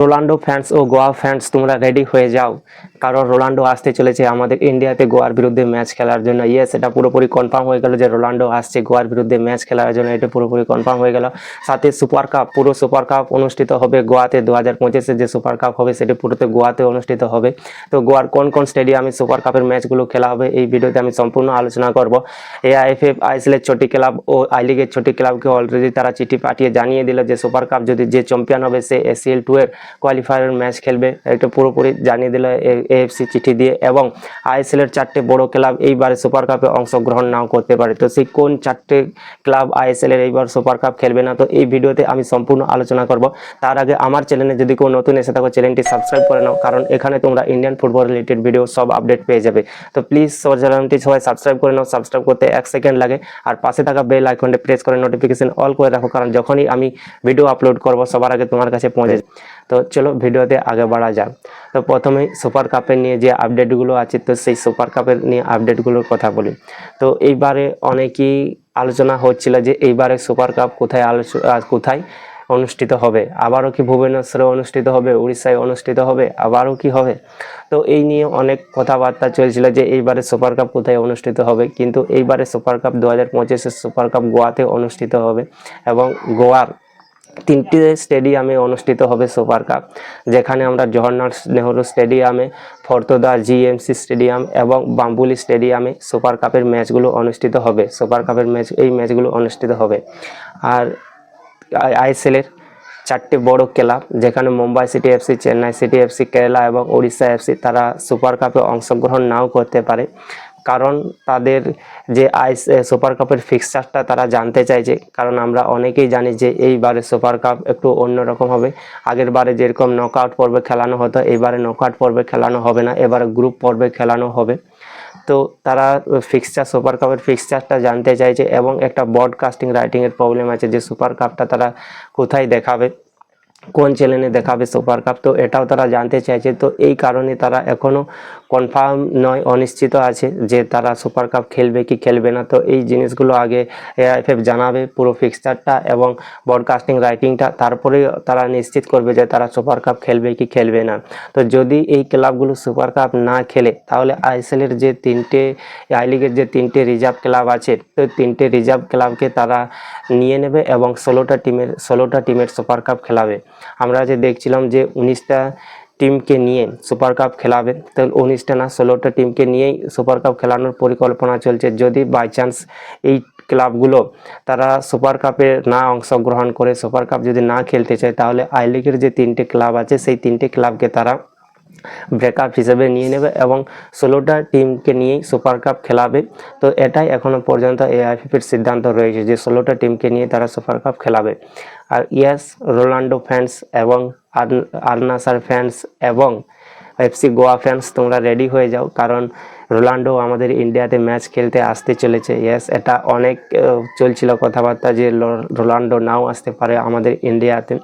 Ronaldo fans ও Goa fans তোমরা ready হয়ে যাও। কারণ রোনাল্ডো আসতে চলেছে আমাদের ইন্ডিয়াতে গোয়ার বিরুদ্ধে ম্যাচ খেলার জন্য। ইয়েস এটা পুরোপুরি কনফার্ম হয়ে গেল যে রোনাল্ডো আসছে গোয়ার বিরুদ্ধে ম্যাচ খেলার জন্য। এটা পুরোপুরি কনফার্ম হয়ে গেল। সাথে সুপার কাপ পুরো সুপার কাপ অনুষ্ঠিত হবে গোয়াতে দু হাজার পঁচিশে। যে সুপার কাপ হবে, সেটি পুরোতে গোয়াতে অনুষ্ঠিত হবে। তো গোয়ার কোন কোন স্টেডিয়ামে সুপার কাপের ম্যাচগুলো খেলা হবে, এই ভিডিওতে আমি সম্পূর্ণ আলোচনা করব। AIFF আইএসএলের Chhoti club O I লিগের ছোটি ক্লাবকে অলরেডি তারা চিঠি পাঠিয়ে জানিয়ে দিল যে সুপার কাপ যদি যে চ্যাম্পিয়ন হবে, সে এসিএল টু এর কোয়ালিফায়ার ম্যাচ খেলবে। এটা পুরোপুরি জানিয়ে দিল এএফসি চিঠি দিয়ে এবং আইএসএল এর চারটে বড় ক্লাব এইবারে সুপার কাপে অংশগ্রহণ নাও করতে পারে। তো সেই কোন চারটে ক্লাব আইএসএল এর এইবার সুপার কাপ খেলবে না? তো এই ভিডিওতে আমি সম্পূর্ণ আলোচনা করব। তার আগে আমার চ্যানেলে যদি কেউ নতুন এসে থাকো চ্যানেলটি সাবস্ক্রাইব করে নাও, কারণ এখানে তোমরা ইন্ডিয়ান ফুটবল রিলেটেড ভিডিও সব আপডেট পেয়ে যাবে। তো প্লিজ চ্যানেলটি সবাই সাবস্ক্রাইব করে নাও সাবস্ক্রাইব করতে এক সেকেন্ড লাগে। আর পাশে থাকা বেল আইকনটি প্রেস করে নোটিফিকেশন অল করে রাখো, কারণ যখনই আমি ভিডিও আপলোড করব, সবার আগে তোমার কাছে পৌঁছে যাবে। তো চলো ভিডিওতে আগে বাড়া যাক। তো প্রথমে সুপার কাপের নিয়ে যে আপডেটগুলো আছে, তো সেই সুপার কাপের নিয়ে আপডেটগুলোর কথা বলি। তো এইবারে অনেকেই আলোচনা হচ্ছিল যে এইবারে সুপার কাপ কোথায় আলোচনা কোথায় অনুষ্ঠিত হবে? আবারও কি ভুবনেশ্বরে অনুষ্ঠিত হবে? উড়িষ্যায় অনুষ্ঠিত হবে? আবারও কি হবে? তো এই নিয়ে অনেক কথাবার্তা চলছিল যে এইবারে সুপার কাপ কোথায় অনুষ্ঠিত হবে? কিন্তু এইবারে সুপার কাপ দু হাজার পঁচিশের সুপার কাপ গোয়াতে অনুষ্ঠিত হবে এবং গোয়ার তিনটি স্টেডিয়ামে অনুষ্ঠিত হবে সুপার কাপ যেখানে আমরা জওহরলাল নেহরু স্টেডিয়ামে ফর্তদা জিএমসি স্টেডিয়াম এবং বাম্বুলি স্টেডিয়ামে সুপার কাপের ম্যাচগুলো অনুষ্ঠিত হবে। সুপার কাপের ম্যাচ এই ম্যাচগুলো অনুষ্ঠিত হবে। আর আইএসএলের চারটি বড় ক্লাব, যেখানে Mumbai City FC Chennai City FC Kerala এবং উড়িষ্যা এফসি তারা সুপার কাপে অংশগ্রহণ নাও করতে পারে। কারণ তাদের যে আইস সুপার কাপের ফিক্সচারটা তারা জানতে চাইছে কারণ আমরা অনেকেই জানি যে এইবারে সুপার কাপ একটু অন্যরকম হবে। আগের বারে যেরকম নকআউট পর্বে খেলানো হতো এইবারে নকআউট পর্বে খেলানো হবে না, এবারে গ্রুপ পর্বে খেলানো হবে। তো তারা ফিক্সচার সুপার কাপের ফিক্সচারটা জানতে চাইছে এবং একটা ব্রডকাস্টিং রাইটিংয়ের প্রবলেম আছে যে, সুপার কাপটা তারা কোথায় দেখাবে। কোন চ্যানেলে দেখাবে সুপার কাপ, তো এটাও তারা জানতে চাইছে। তো এই কারণে তারা এখনও কনফার্ম নয়, অনিশ্চিত আছে যে তারা সুপার কাপ খেলবে কি খেলবে না। তো এই জিনিসগুলো আগে এআইএফএফ জানাবে পুরো ফিক্সচারটা এবং ব্রডকাস্টিং রাইটিংটা তারপরে তারা নিশ্চিত করবে যে তারা সুপার কাপ খেলবে কি খেলবে না। তো যদি এই ক্লাবগুলো সুপার কাপ না খেলে, তাহলে আইএসএলের যে তিনটে আই লিগের যে তিনটে রিজার্ভ ক্লাব আছে, তো তিনটে রিজার্ভ ক্লাবকে তারা নিয়ে নেবে এবং ষোলোটা টিমের ষোলোটা টিমের সুপার কাপ খেলাবে। আমরা যে দেখছিলাম যে উনিশটা টিমকে নিয়ে সুপার কাপ খেলাবে, তো উনিশটা না, ষোলোটা টিমকে নিয়েই সুপার কাপ খেলানোর পরিকল্পনা চলছে। যদি বাই চান্স এই ক্লাবগুলো তারা সুপার কাপে না অংশগ্রহণ করে, সুপার কাপ যদি না খেলতে চায়, তাহলে আই লিগের যে তিনটে ক্লাব আছে, সেই তিনটে ক্লাবকে তারা ব্রেকআপ হিসেবে নিয়ে নেবে এবং ষোলোটা টিমকে নিয়েই সুপার কাপ খেলাবে। তো এটাই এখনও পর্যন্ত এআইএফএফের সিদ্ধান্ত রয়েছে যে ষোলোটা টিমকে নিয়ে তারা সুপার কাপ খেলাবে। আর ইয়াস, রোনাল্ডো ফ্যান্স এবং আলনাসার ফ্যান্স এবং এফসি গোয়া ফ্যান্স তোমরা রেডি হয়ে যাও। কারণ রোনাল্ডো আমাদের ইন্ডিয়াতে ম্যাচ খেলতে আসতে চলেছে। ইয়েস এটা অনেক চলছিল কথাবার্তা যে রোনাল্ডো নাও আসতে পারে আমাদের ইন্ডিয়াতে।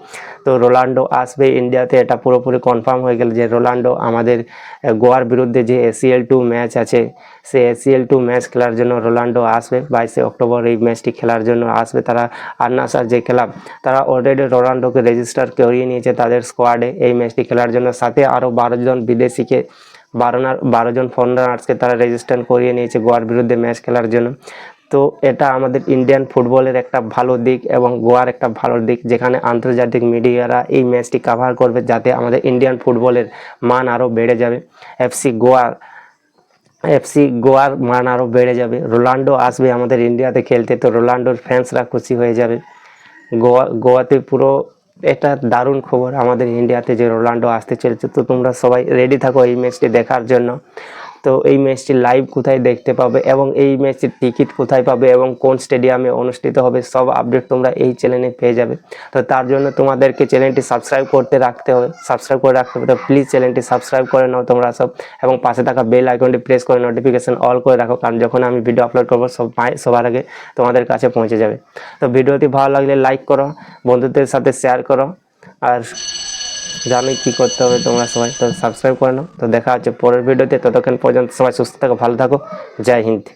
তো রোনাল্ডো আসবে ইন্ডিয়াতে, এটা পুরোপুরি কনফার্ম হয়ে গেল যে রোনাল্ডো আমাদের গোয়ার বিরুদ্ধে যে এসিএল টু ম্যাচ আছে, সে এসিএল টু ম্যাচ খেলার জন্য রোনাল্ডো আসবে। বাইশে অক্টোবর এই ম্যাচটি খেলার জন্য আসবে। তারা আন্নাসার যে ক্লাব তারা অলরেডি রোনাল্ডোকে রেজিস্টার করিয়ে নিয়েছে তাদের স্কোয়াডে এই ম্যাচটি খেলার জন্য সাথে আরও বারো জন বিদেশিকে বারো বারো জন ফরেনার্সকে তারা রেজিস্টার করিয়ে নিয়েছে গোয়ার বিরুদ্ধে ম্যাচ খেলার জন্য। তো এটা আমাদের ইন্ডিয়ান ফুটবলের একটা ভালো দিক এবং গোয়ার একটা ভালো দিক, যেখানে আন্তর্জাতিক মিডিয়ারা এই ম্যাচটি কাভার করবে যাতে আমাদের ইন্ডিয়ান ফুটবলের মান আরও বেড়ে যাবে। এফসি গোয়ার এফসি গোয়ার মান আরও বেড়ে যাবে। রোনাল্ডো আসবে আমাদের ইন্ডিয়াতে খেলতে, তো রোনাল্ডোর ফ্যান্সরা খুশি হয়ে যাবে। গোয়া, গোয়াতে পুরো এটা দারুণ খবর। আমাদের ইন্ডিয়াতে যে রোনাল্ডো আসতে চলেছে, তো তোমরা সবাই রেডি থাকো এই ম্যাচটি দেখার জন্য। তো এই ম্যাচটি লাইভ কোথায় দেখতে পাবে এবং এই ম্যাচের টিকিট কোথায় পাবে এবং কোন স্টেডিয়ামে অনুষ্ঠিত হবে সব আপডেট তোমরা এই চ্যানেলে পেয়ে যাবে। তো তার জন্য তোমাদেরকে চ্যানেলটি সাবস্ক্রাইব করতে রাখতে হবে। সাবস্ক্রাইব করে রাখতে হবে তো প্লিজ চ্যানেলটি সাবস্ক্রাইব করে নাও তোমরা সব এবং পাশে থাকা বেল আইকনটি প্রেস করে নোটিফিকেশান অল করে রাখো কারণ যখন আমি ভিডিও আপলোড করব সব সবার আগে তোমাদের কাছে পৌঁছে যাবে। তো ভিডিওটি ভালো লাগলে লাইক করো, বন্ধুদের সাথে শেয়ার করো আর জানোই কী করতে হবে তোমরা সবাই, তো সাবস্ক্রাইব করে নাও। তো দেখা হচ্ছে পরের ভিডিওতে ততক্ষণ পর্যন্ত সবাই সুস্থ থাকো, ভালো থাকো। জয় হিন্দ।